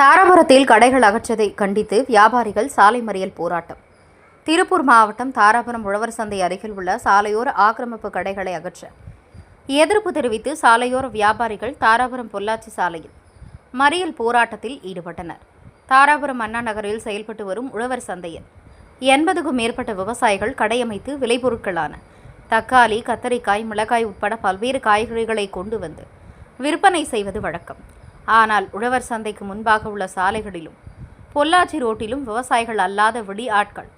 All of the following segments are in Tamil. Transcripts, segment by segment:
தாராபுரத்தில் கடைகள் அகற்றதை கண்டித்து வியாபாரிகள் சாலை மறியல் போராட்டம். திருப்பூர் மாவட்டம் தாராபுரம் உழவர் சந்தை அருகில் உள்ள சாலையோர ஆக்கிரமிப்பு கடைகளை அகற்ற எதிர்ப்பு தெரிவித்து சாலையோர வியாபாரிகள் தாராபுரம் பொள்ளாச்சி சாலையில் மறியல் போராட்டத்தில் ஈடுபட்டனர். தாராபுரம் அண்ணா நகரில் செயல்பட்டு வரும் உழவர் சந்தையில் எண்பதுக்கும் மேற்பட்ட விவசாயிகள் கடையமைத்து விளைபொருட்களான தக்காளி கத்தரிக்காய் மிளகாய் உட்பட பல்வேறு காய்கறிகளை கொண்டு வந்து விற்பனை செய்வது வழக்கம். ஆனால் உழவர் சந்தைக்கு முன்பாக உள்ள சாலைகளிலும் பொள்ளாச்சி ரோட்டிலும் விவசாயிகள் அல்லாத வெளி ஆட்கள்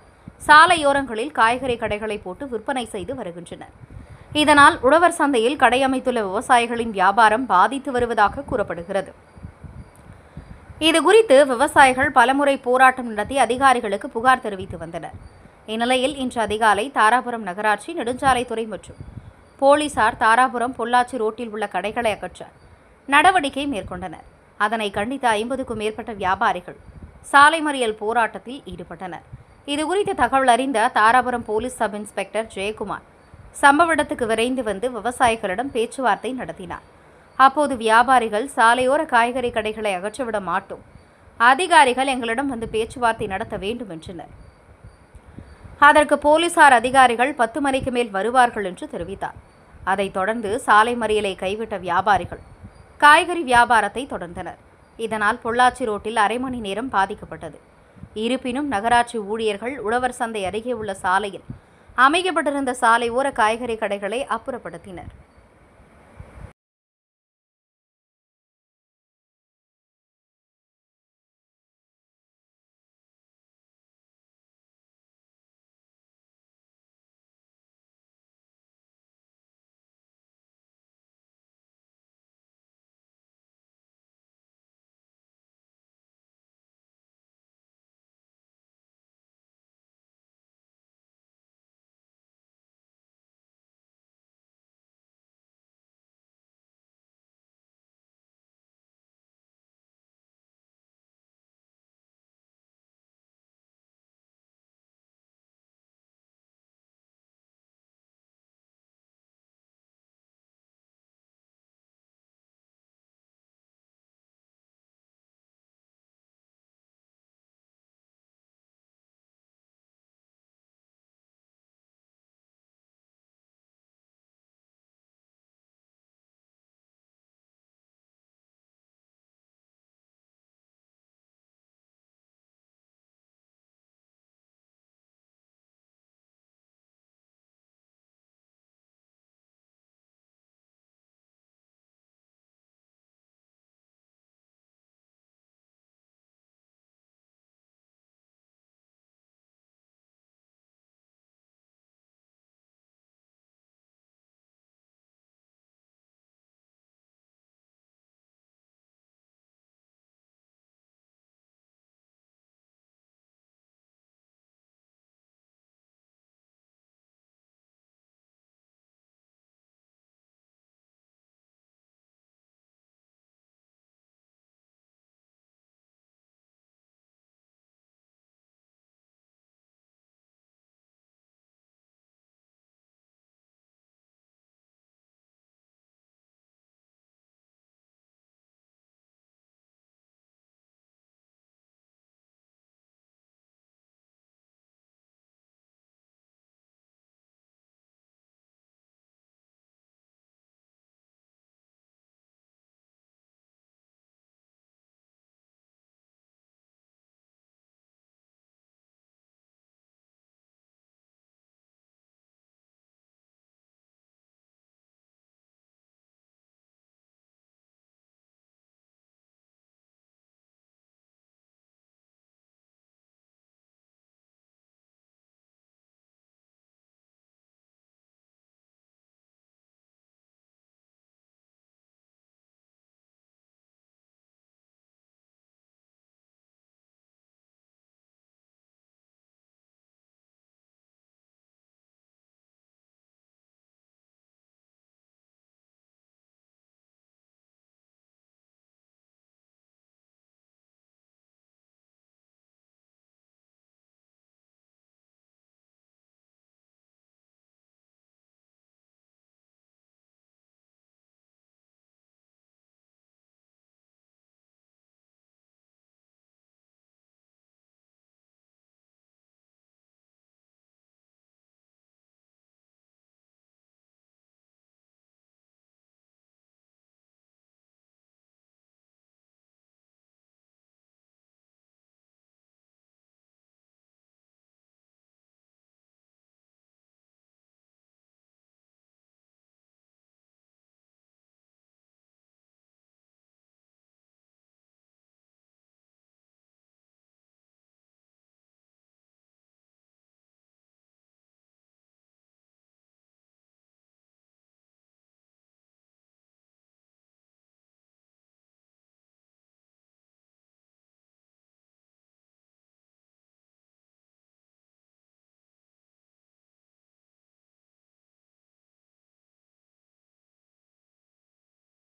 சாலையோரங்களில் காய்கறி கடைகளை போட்டு விற்பனை செய்து வருகின்றனர். இதனால் உழவர் சந்தையில் கடை அமைத்துள்ள விவசாயிகளின் வியாபாரம் பாதித்து வருவதாக கூறப்படுகிறது. இதுகுறித்து விவசாயிகள் பலமுறை போராட்டம் நடத்தி அதிகாரிகளுக்கு புகார் தெரிவித்து வந்தனர். இந்நிலையில் இன்று அதிகாலை தாராபுரம் நகராட்சி நெடுஞ்சாலைத்துறை மற்றும் போலீசார் தாராபுரம் பொள்ளாச்சி ரோட்டில் உள்ள கடைகளை அகற்ற நடவடிக்கை மேற்கொண்டனர் அதனை கண்டித்த ஐம்பதுக்கும் மேற்பட்ட வியாபாரிகள் சாலை மறியல் போராட்டத்தில் ஈடுபட்டனர். இதுகுறித்த தகவல் அறிந்த Dharapuram police sub inspector Jayakumar சம்பவ இடத்துக்கு விரைந்து வந்து விவசாயிகளிடம் பேச்சுவார்த்தை நடத்தினார். அப்போது வியாபாரிகள் சாலையோர காய்கறி கடைகளை அகற்றிவிட மாட்டோம். அதிகாரிகள் எங்களிடம் வந்து பேச்சுவார்த்தை நடத்த வேண்டும் என்றனர். அதற்கு போலீசார் அதிகாரிகள் பத்து மணிக்கு மேல் வருவார்கள் என்று தெரிவித்தார். அதைத் தொடர்ந்து சாலை மறியலை கைவிட்ட வியாபாரிகள் காய்கறி வியாபாரத்தை தொடர்ந்தனர். இதனால் பொள்ளாச்சி ரோட்டில் அரை மணி நேரம் பாதிக்கப்பட்டது. இருப்பினும் நகராட்சி ஊழியர்கள் உழவர் சந்தை அருகே உள்ள சாலையில் அமைக்கப்பட்டிருந்த சாலை ஓர காய்கறி கடைகளை அப்புறப்படுத்தினர்.